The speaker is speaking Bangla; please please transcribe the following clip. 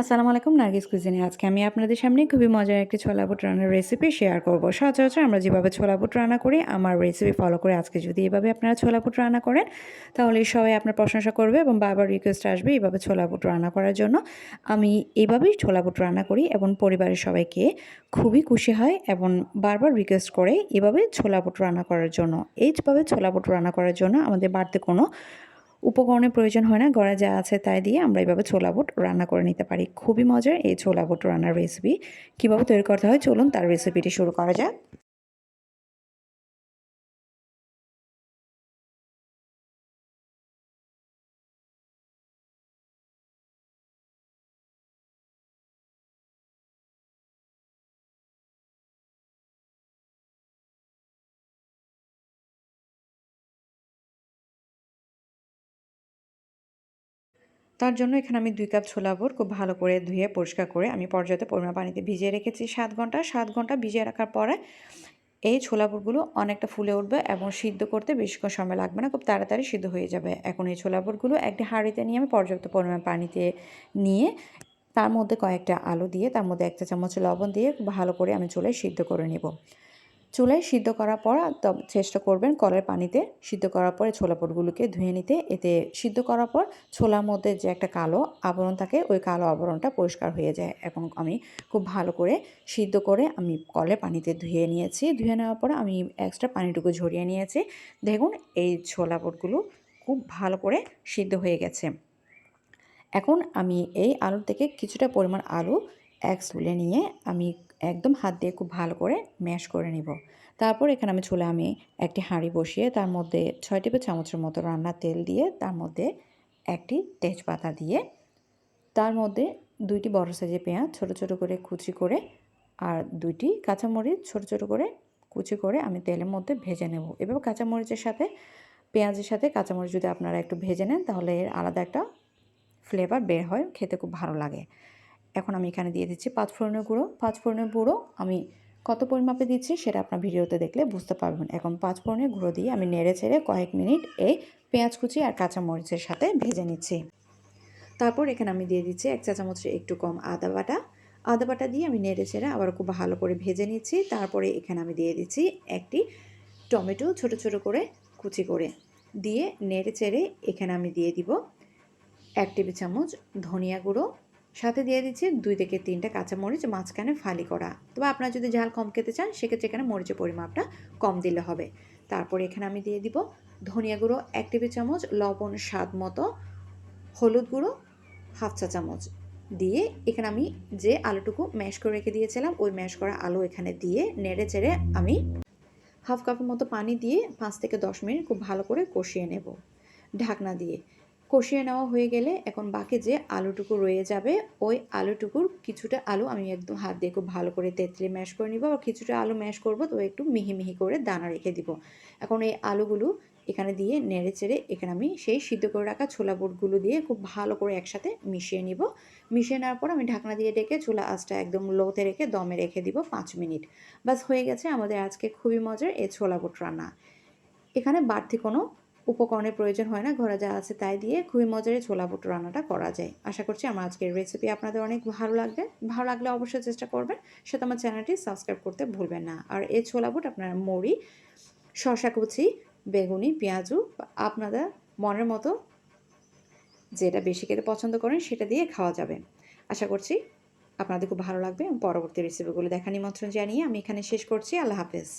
আসসালামু আলাইকুম, নার্গিস কুজিনে আজকে আমি আপনাদের সামনে খুবই মজার একটি ছোলা বুট রান্নার রেসিপি শেয়ার করব। সচরাচর আমরা যেভাবে ছোলা বুট রান্না করি, আমার রেসিপি ফলো করে আজকে যদি এভাবে আপনারা ছোলা বুট রান্না করেন, তাহলে সবাই আপনার প্রশংসা করবে এবং বারবার রিকোয়েস্ট আসবে এইভাবে ছোলা বুট রান্না করার জন্য। আমি এইভাবেই ছোলা বুট রান্না করি এবং পরিবারের সবাইকে খুবই খুশি হয় এবং বারবার রিকোয়েস্ট করে এভাবে ছোলা বুট রান্না করার জন্য। এইভাবে ছোলা বুট রান্না করার জন্য আমাদের বাড়তে কোনো উপকরণের প্রয়োজন হয় না ঘরে যা আছে তাই দিয়ে আমরা এইভাবে ছোলা বুট রান্না করে নিতে পারি। খুবই মজার এই ছোলা বুট রান্নার রেসিপি কীভাবে তৈরি করতে হয়? চলুন তার রেসিপিটি শুরু করা যাক। তার জন্য এখানে আমি দুই কাপ ছোলা বুট খুব ভালো করে ধুয়ে পরিষ্কার করে আমি পর্যাপ্ত পরিমাণ পানিতে ভিজিয়ে রেখেছি সাত ঘণ্টা। সাত ঘণ্টা ভিজিয়ে রাখার পরে এই ছোলা বুটগুলো অনেকটা ফুলে উঠবে এবং সিদ্ধ করতে বেশিক্ষণ সময় লাগবে না, খুব তাড়াতাড়ি সিদ্ধ হয়ে যাবে। এখন এই ছোলা বুটগুলো একটি হাঁড়িতে নিয়ে আমি পর্যাপ্ত পরিমাণ পানিতে নিয়ে তার মধ্যে কয়েকটা আলু দিয়ে, তার মধ্যে একটা চামচ লবণ দিয়ে ভালো করে আমি চুলায় সিদ্ধ করে নেব। চুলায় সিদ্ধ করার পর চেষ্টা করবেন কলের পানিতে সিদ্ধ করার পরে ছোলা পটগুলোকে ধুয়ে নিতে। এতে সিদ্ধ করার পর ছোলার মধ্যে যে একটা কালো আবরণ থাকে, ওই কালো আবরণটা পরিষ্কার হয়ে যায়। এখন আমি খুব ভালো করে সিদ্ধ করে আমি কলের পানিতে ধুয়ে নিয়েছি। ধুয়ে নেওয়ার পর আমি এক্সট্রা পানিটুকু ঝরিয়ে নিয়েছি। দেখুন, এই ছোলা পটগুলো খুব ভালো করে সিদ্ধ হয়ে গেছে। এখন আমি এই আলুর থেকে কিছুটা পরিমাণ আলু এক তুলে নিয়ে আমি একদম হাত দিয়ে খুব ভালো করে ম্যাশ করে নিব। তারপর এখানে আমি চুলে আমি একটি হাঁড়ি বসিয়ে তার মধ্যে ছয় টেবিল চামচের মতো রান্নার তেল দিয়ে তার মধ্যে একটি তেজপাতা দিয়ে তার মধ্যে দুইটি বড় সাইজের পেঁয়াজ ছোট ছোট করে কুচি করে আর দুইটি কাঁচামরিচ ছোট ছোট করে কুচি করে আমি তেলের মধ্যে ভেজে নেব। এভাবে কাঁচামরিচের সাথে, পেঁয়াজের সাথে কাঁচামরিচ যদি আপনারা একটু ভেজে নেন তাহলে এর আলাদা একটা ফ্লেভার বের হয়, খেতে খুব ভালো লাগে। এখন আমি এখানে দিয়ে দিচ্ছি পাঁচ ফোড়নের গুঁড়ো। পাঁচ ফোড়নের গুঁড়ো আমি কত পরিমাপে দিচ্ছি সেটা আপনার ভিডিওতে দেখলে বুঝতে পারবেন। এখন পাঁচ ফোড়নের গুঁড়ো দিয়ে আমি নেড়ে ছেড়ে কয়েক মিনিট এই পেঁয়াজ কুচি আর কাঁচামরিচের সাথে ভেজে নিচ্ছি। তারপর এখানে আমি দিয়ে দিচ্ছি এক চা চামচের একটু কম আদা বাটা। আদা বাটা দিয়ে আমি নেড়ে ছেড়ে আবার খুব ভালো করে ভেজে নিচ্ছি। তারপরে এখানে আমি দিয়ে দিচ্ছি একটি টমেটো ছোট ছোট করে কুচি করে। দিয়ে নেড়ে চেড়ে এখানে আমি দিয়ে দিব এক টেবিল চামচ ধনিয়া গুঁড়ো। সাথে দিয়ে দিচ্ছি দুই থেকে তিনটা কাঁচামরিচ, মাঝখানে ফালি করা। তবে আপনারা যদি ঝাল কম খেতে চান, সেক্ষেত্রে এখানে মরিচের পরিমাপটা কম দিলে হবে। তারপরে এখানে আমি দিয়ে দিব ধনিয়া গুঁড়ো, এক টেবিল চামচ লবণ স্বাদ মতো, হলুদ গুঁড়ো, হাফ চা চামচ। দিয়ে এখানে আমি যে আলুটুকু ম্যাশ করে রেখে দিয়েছিলাম, ওই ম্যাশ করা আলু এখানে দিয়ে নেড়ে চেড়ে আমি হাফ কাপের মতো পানি দিয়ে পাঁচ থেকে দশ মিনিট খুব ভালো করে কষিয়ে নেব। ঢাকনা দিয়ে কষিয়ে নেওয়া হয়ে গেলে এখন বাকি যে আলুটুকু রয়ে যাবে, ওই আলুটুকুর কিছুটা আলু আমি একদম হাত দিয়ে খুব ভালো করে তেঁতলে ম্যাশ করে নিব। আর কিছুটা আলু ম্যাশ করব, তো একটু মিহি মিহি করে দানা রেখে দিব। এখন এই আলুগুলো এখানে দিয়ে নেড়ে চেড়ে এখানে আমি সেই সিদ্ধ করে রাখা ছোলা বুটগুলো দিয়ে খুব ভালো করে একসাথে মিশিয়ে নিব। মিশিয়ে নেওয়ার পর আমি ঢাকনা দিয়ে ডেকে চুলা আঁচটা একদম লোতে রেখে দমে রেখে দিব পাঁচ মিনিট। বাস হয়ে গেছে আমাদের আজকে খুবই মজার এই ছোলা বুট রান্না। এখানে বাড়তি কোনো উপকরণের প্রয়োজন হয় না, ঘরে যা আছে তাই দিয়ে খুবই মজারে ছোলা বুট রান্নাটা করা যায়। আশা করছি আমার আজকের রেসিপি আপনাদের অনেক ভালো লাগবে। ভালো লাগলে অবশ্যই চেষ্টা করবেন, সেটা আমার চ্যানেলটি সাবস্ক্রাইব করতে ভুলবেন না। আর এই ছোলা বুট আপনারা মুড়ি শশা কুচি, বেগুনি, পেঁয়াজু, আপনাদের মনের মতো যেটা বেশি খেতে পছন্দ করেন সেটা দিয়ে খাওয়া যাবে। আশা করছি আপনাদের খুব ভালো লাগবে পরবর্তী রেসিপিগুলো দেখা নিমন্ত্রণ জানিয়ে আমি এখানে শেষ করছি। আল্লাহ হাফেজ।